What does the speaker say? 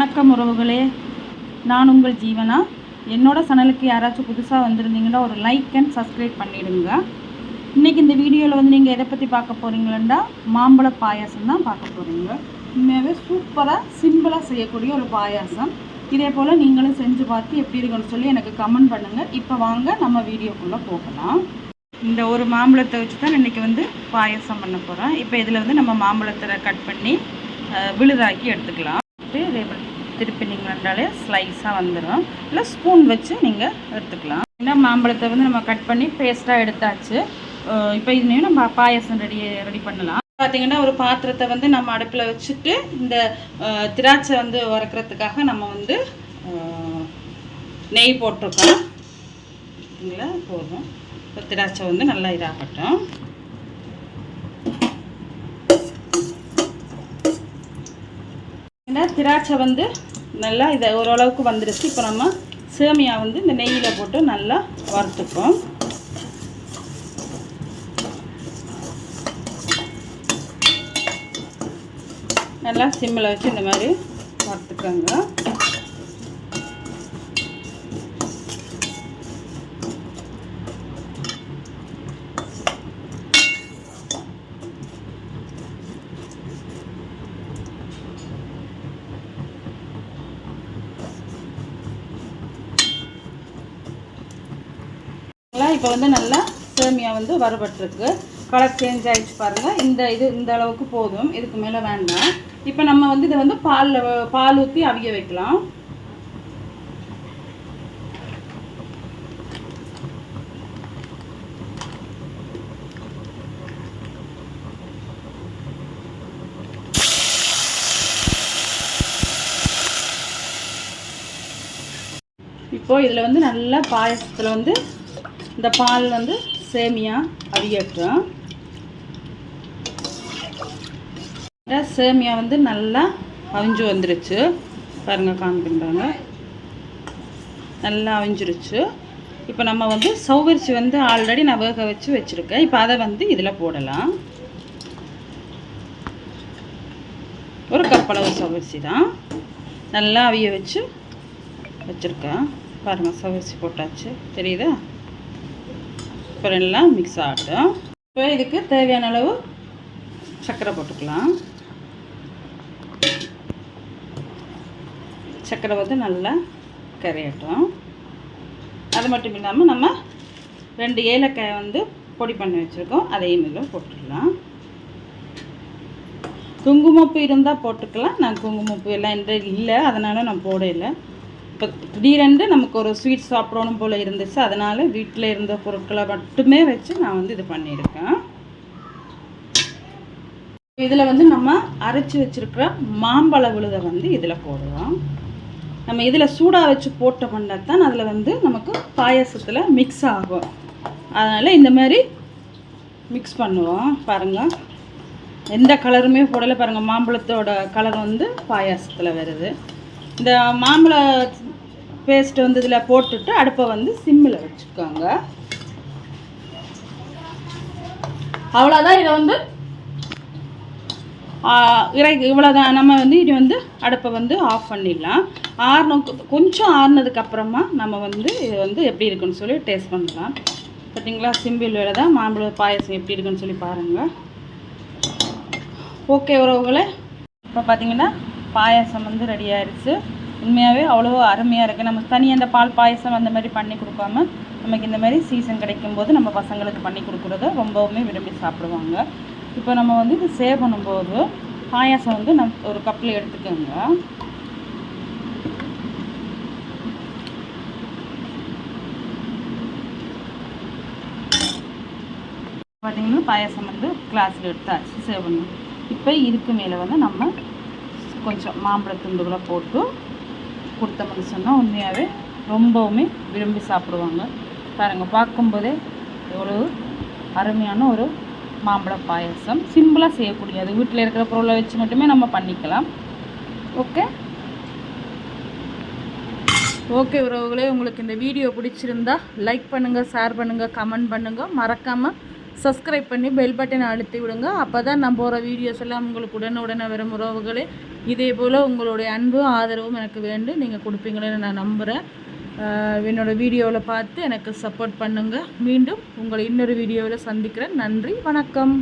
வணக்கம் உறவுகளே. நான் உங்கள் ஜீவனா? என்னோட சேனலுக்கு யாராச்சும் புதுசாக வந்திருந்தீங்கன்னா ஒரு லைக் அண்ட் சப்ஸ்கிரைப் பண்ணிவிடுங்க இன்றைக்கி இந்த வீடியோவில் வந்து நீங்கள் எதை பற்றி பார்க்க போகிறீங்களா மாம்பழ பாயாசம் தான் பார்க்க போகிறீங்க உண்மையாகவே சூப்பராக சிம்பிளாக செய்யக்கூடிய ஒரு பாயாசம். இதே போல் நீங்களும் செஞ்சு பார்த்து எப்படி இருக்குன்னு சொல்லி எனக்கு கமெண்ட் பண்ணுங்கள் இப்போ வாங்க நம்ம வீடியோக்குள்ளே போகலாம். இந்த ஒரு மாம்பழத்தை வச்சு தான் இன்றைக்கி வந்து பாயாசம் பண்ண போகிறோம் இப்போ இதில் வந்து நம்ம மாம்பழத்தை கட் பண்ணி விழுதாக்கி எடுத்துக்கலாம். அப்படியே இதே திருப்பி நீங்கள் ஸ்லைஸாக வந்துடும் இல்லை ஸ்பூன் வச்சு நீங்கள் எடுத்துக்கலாம். ஏன்னா மாம்பழத்தை வந்து நம்ம கட் பண்ணி பேஸ்ட்டாக எடுத்தாச்சு. இப்போ இதுலேயும் நம்ம பாயசம் ரெடி ரெடி பண்ணலாம். பார்த்தீங்கன்னா ஒரு பாத்திரத்தை வந்து நம்ம அடுப்பில் வச்சுட்டு இந்த திராட்சை வந்து உறக்கிறதுக்காக நம்ம வந்து நெய் போட்டிருக்கோம். பார்த்தீங்களா போதும். இப்போ திராட்சை வந்து நல்லா இதாகட்டும். திராட்சை வந்து நல்லா இதை ஓரளவுக்கு வந்துருச்சு இப்போ நம்ம சேமியா வந்து இந்த நெய்யில் போட்டு நல்லா வறுத்துப்போம். நல்லா சிம்மில் வச்சு இந்த மாதிரி வறுத்துக்கோங்க. இப்போ வந்து நல்லா சேமியா வந்து வறுபட்டுருக்கு. கலர் சேஞ்ச் ஆயிடுச்சு பாருங்கள் இந்த இது இந்த அளவுக்கு போதும். இதுக்கு மேலே வேண்டாம். இப்போ நம்ம வந்து இதை வந்து பாலில் பால் ஊற்றி அவிய வைக்கலாம். இப்போ இதில் வந்து நல்லா பாயசத்தில் வந்து இந்த பால் வந்து சேமியா அவியட்டும். சேமியா வந்து நல்லா அவிஞ்சு வந்துருச்சு. பாருங்க காமிக்கின்றாங்க நல்லா அவிஞ்சிருச்சு. இப்போ நம்ம வந்து சௌவரிச்சி வந்து ஆல்ரெடி நான் வேக வச்சு வச்சுருக்கேன். இப்போ அதை வந்து இதில் போடலாம். ஒரு கப்பளவு சௌவரிசி தான். நல்லா அவிய வச்சு வச்சுருக்கேன். பாருங்கள் சௌவரிசி போட்டாச்சு. தெரியுதா? இப்போ எல்லாம் மிக்ஸ் ஆகட்டும். இப்போ இதுக்கு தேவையான அளவு சர்க்கரை போட்டுக்கலாம். சர்க்கரை வந்து நல்லா கரையட்டும். அது மட்டும் இல்லாமல் நம்ம ரெண்டு ஏலக்காயை வந்து பொடி பண்ணி வச்சுருக்கோம். அதையும் இதில் போட்டுக்கலாம். குங்குமப்பூ இருந்தால் போட்டுக்கலாம். நான் குங்குமப்பூ எல்லாம் என்ற இல்லை. அதனால் நான் போடலை. இப்போ திடீரென்று நமக்கு ஒரு ஸ்வீட் சாப்பிடணும் போல் இருந்துச்சு. அதனால் வீட்டில் இருந்த பொருட்களை மட்டுமே வச்சு நான் வந்து இது பண்ணியிருக்கேன். இதில் வந்து நம்ம அரைச்சி வச்சுருக்கிற மாம்பழ விழுதை வந்து இதில் போடுவோம் நம்ம இதில் சூடாக வச்சு போட்டோம்னா தான் அதில் வந்து நமக்கு பாயாசத்தில் மிக்ஸ் ஆகும். அதனால் இந்த மாதிரி மிக்ஸ் பண்ணுவோம். பாருங்கள் எந்த கலருமே போடலை. பாருங்கள் மாம்பழத்தோட கலர் வந்து பாயாசத்தில் வருது. இந்த மாம்பழ பேஸ்ட் வந்து இதில் போட்டுட்டு அடுப்பை வந்து சிம்மில் வச்சுக்கோங்க. அவ்வளோதான் இதை வந்து இறை இவ்வளோதான் நம்ம வந்து இது வந்து அடுப்பை வந்து ஆஃப் பண்ணிடலாம். ஆறணும் கொஞ்சம் ஆறுனதுக்கு அப்புறமா நம்ம வந்து இது வந்து எப்படி இருக்குன்னு சொல்லி டேஸ்ட் பண்ணலாம். பார்த்தீங்களா? சிம்பிள் வேலை தான். மாம்பழ பாயசம் எப்படி இருக்குன்னு சொல்லி பாருங்கள் ஓகே உறவுகளை. இப்போ பார்த்தீங்கன்னா பாயாசம் வந்து ரெடி ஆயிடுச்சு உண்மையாகவே அவ்வளோ அருமையாக இருக்குது நம்ம தனியாக அந்த பால் பாயசம் அந்த மாதிரி பண்ணி கொடுக்காம நமக்கு இந்த மாதிரி சீசன் கிடைக்கும் போது நம்ம பசங்களுக்கு பண்ணி கொடுக்குறத ரொம்பவுமே விரும்பி சாப்பிடுவாங்க. இப்போ நம்ம வந்து இது சேவ் பண்ணும்போது பாயாசம் வந்து நம் ஒரு கப்பில் எடுத்துக்கோங்க. பார்த்தீங்கன்னா பாயாசம் வந்து கிளாஸில் எடுத்தாச்சு. சேவ் பண்ணணும் இப்போ இதுக்கு மேலே வந்து நம்ம கொஞ்சம் மாம்பழ துண்டுகளை போட்டு கொடுத்தோம்னு சொன்னால் உண்மையாகவே ரொம்பவுமே விரும்பி சாப்பிடுவாங்க. பாருங்கள் பார்க்கும்போதே ஒரு அருமையான ஒரு மாம்பழ பாயாசம். சிம்பிளாக செய்யக்கூடியது வீட்டில் இருக்கிற பொருளை வச்சு மட்டுமே நம்ம பண்ணிக்கலாம். ஓகே ஓகே உறவுகளே உங்களுக்கு இந்த வீடியோ பிடிச்சிருந்தா லைக் பண்ணுங்கள் ஷேர் பண்ணுங்கள் கமெண்ட் பண்ணுங்கள் மறக்காமல் சப்ஸ்கிரைப் பண்ணி பெல் பட்டனை அழுத்தி விடுங்க. அப்போ தான் நான் போகிற வீடியோஸ் எல்லாம் உங்களுக்கு உடனே உடனே வரும் உறவுகளே. இதே போல் உங்களுடைய அன்பும் ஆதரவும் எனக்கு வேண்டும் நீங்கள் கொடுப்பீங்களேன்னு நான் நம்புகிறேன் என்னோடய வீடியோவில் பார்த்து எனக்கு சப்போர்ட் பண்ணுங்கள் மீண்டும் உங்களை இன்னொரு வீடியோவில் சந்திக்கிறேன். நன்றி வணக்கம்.